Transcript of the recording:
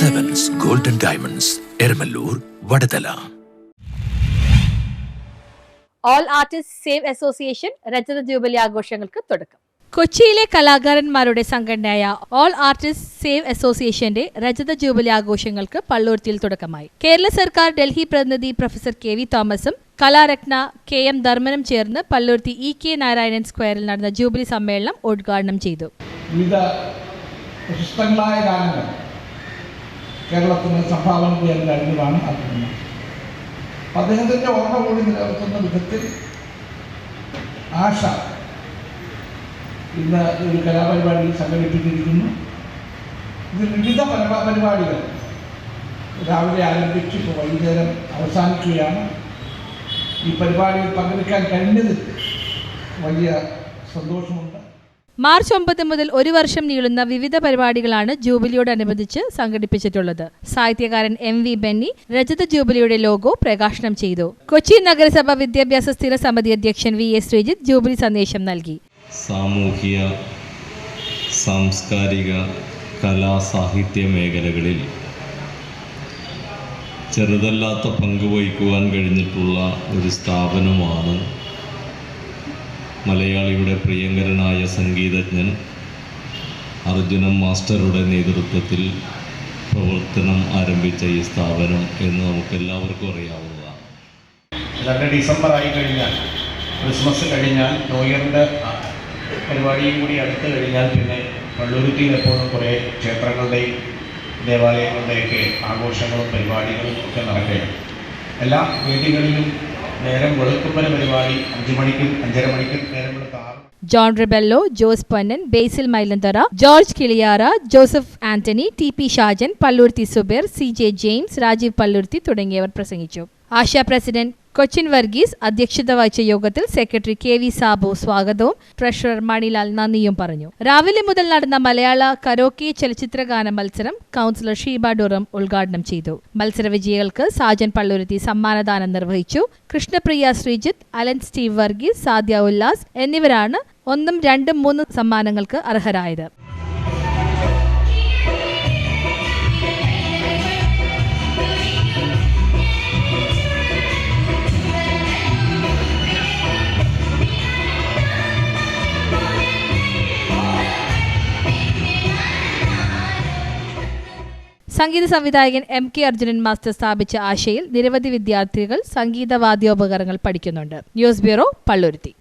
Diamonds Eramallur Vadathala all artist save association രജത jubilee ആഘോഷങ്ങൾക്ക് തുടക്കം കൊച്ചിയിലെ കലാകാരന്മാരുടെ സംഘടനയായ ഓൾ ആർട്ടിസ്റ്റ് സേവ് അസോസിയേഷന്റെ രജത ജൂബിലി ആഘോഷങ്ങൾക്ക് പള്ളൂർത്തിയിൽ തുടക്കമായി. കേരള സർക്കാർ ഡൽഹി പ്രതിനിധി പ്രൊഫസർ കെ വി തോമസും കലാരത്ന കെ എം ധർമ്മനും ചേർന്ന് പള്ളൂർത്തി ഇ കെ നാരായണൻ സ്ക്വയറിൽ നടന്ന ജൂബിലി സമ്മേളനം ഉദ്ഘാടനം ചെയ്തു. വിവിധ പ്രശസ്തങ്ങളായ ഗാനങ്ങൾ കേരളത്തിന് സംഭാവന ചെയ്യാൻ കഴിഞ്ഞതാണ് അദ്ദേഹം അദ്ദേഹത്തിന്റെ ഓർമ്മ കൂടി നിലനിർത്തുന്ന വിധത്തിൽ ആശ ഇന്ന് ഒരു കലാപരിപാടി സംഘടിപ്പിച്ചിരിക്കുന്നു. ഇതിൽ വിവിധ പരിപാടികൾ രാവിലെ ആരംഭിച്ച് ഇപ്പോൾ വൈകുന്നേരം അവസാനിക്കുകയാണ്. ഈ പരിപാടിയിൽ പങ്കെടുക്കാൻ കഴിഞ്ഞതിൽ വലിയ സന്തോഷമുണ്ട്. മാർച്ച് ഒമ്പത് മുതൽ ഒരു വർഷം നീളുന്ന വിവിധ പരിപാടികളാണ് ജൂബിലിയോടനുബന്ധിച്ച് സംഘടിപ്പിച്ചിട്ടുള്ളത്. സാഹിത്യകാരൻ എം വി ബെന്നി രജത ജൂബിലിയുടെ ലോഗോ പ്രകാശനം ചെയ്തു. കൊച്ചി നഗരസഭ വിദ്യാഭ്യാസ സ്ഥിര സമിതി അധ്യക്ഷൻ വി എസ് ശ്രീജിത്ത് ജൂബിലി സന്ദേശം നൽകി. സാമൂഹിക സാംസ്കാരിക കലാ സാഹിത്യ മേഖലകളിൽ ചെറുതല്ലാത്ത പങ്കുവഹിക്കുവാൻ കഴിഞ്ഞിട്ടുള്ള ഒരു സ്ഥാപനമാണ് മലയാളിയുടെ പ്രിയങ്കരനായ സംഗീതജ്ഞൻ അർജുനൻ മാസ്റ്ററുടെ നേതൃത്വത്തിൽ പ്രവർത്തനം ആരംഭിച്ച ഈ സ്ഥാപനം എന്ന് നമുക്കെല്ലാവർക്കും അറിയാവുന്നതാണ്. ഏതാണ്ട് ഡിസംബർ ആയി കഴിഞ്ഞാൽ ക്രിസ്മസ് കഴിഞ്ഞാൽ ന്യൂ ഇയറിന്റെ പരിപാടിയും കൂടി അടുത്ത് കഴിഞ്ഞാൽ പിന്നെ പള്ളുരുത്തിയിൽ എപ്പോഴും കുറേ ക്ഷേത്രങ്ങളുടെയും ദേവാലയങ്ങളുടെയൊക്കെ ആഘോഷങ്ങളും പരിപാടികളും ഒക്കെ നടക്കുകയാണ്. എല്ലാ വേദികളിലും നേരം പരിപാടി. John Rebello Jose Ponnan Basil Mylanthara George Kiliyara Joseph Antony T P Shajan Palluruthy Zubair C J James Rajeev Palluruthy തുടങ്ങിയവർ പ്രസംഗിച്ചു. ആശാ പ്രസിഡന്റ് കൊച്ചിൻ വർഗീസ് അധ്യക്ഷത വഹിച്ച യോഗത്തിൽ സെക്രട്ടറി കെ വി സാബു സ്വാഗതവും. ട്രഷറർ മണിലാൽ നന്ദിയും പറഞ്ഞു. രാവിലെ മുതൽ നടന്ന മലയാള കരോക്കെ ചലച്ചിത്രഗാന മത്സരം കൗൺസിലർ ഷീബ ഡോറം ഉദ്ഘാടനം ചെയ്തു. മത്സര വിജയികൾക്ക് സാജൻ പള്ളുരുത്തി സമ്മാനദാനം നിർവഹിച്ചു. കൃഷ്ണപ്രിയ ശ്രീജിത്ത് അലൻ സ്റ്റീവ് വർഗീസ് സാദ്യ ഉല്ലാസ് എന്നിവരാണ് ഒന്നും രണ്ടും മൂന്നും സമ്മാനങ്ങൾക്ക് അർഹരായത്. സംഗീത സംവിധായകൻ എം കെ അർജുനൻ മാസ്റ്റർ സ്ഥാപിച്ച ആശയിൽ നിരവധി വിദ്യാർത്ഥികൾ സംഗീത വാദ്യോപകരണങ്ങൾ പഠിക്കുന്നുണ്ട്. News bureau Palluruthy.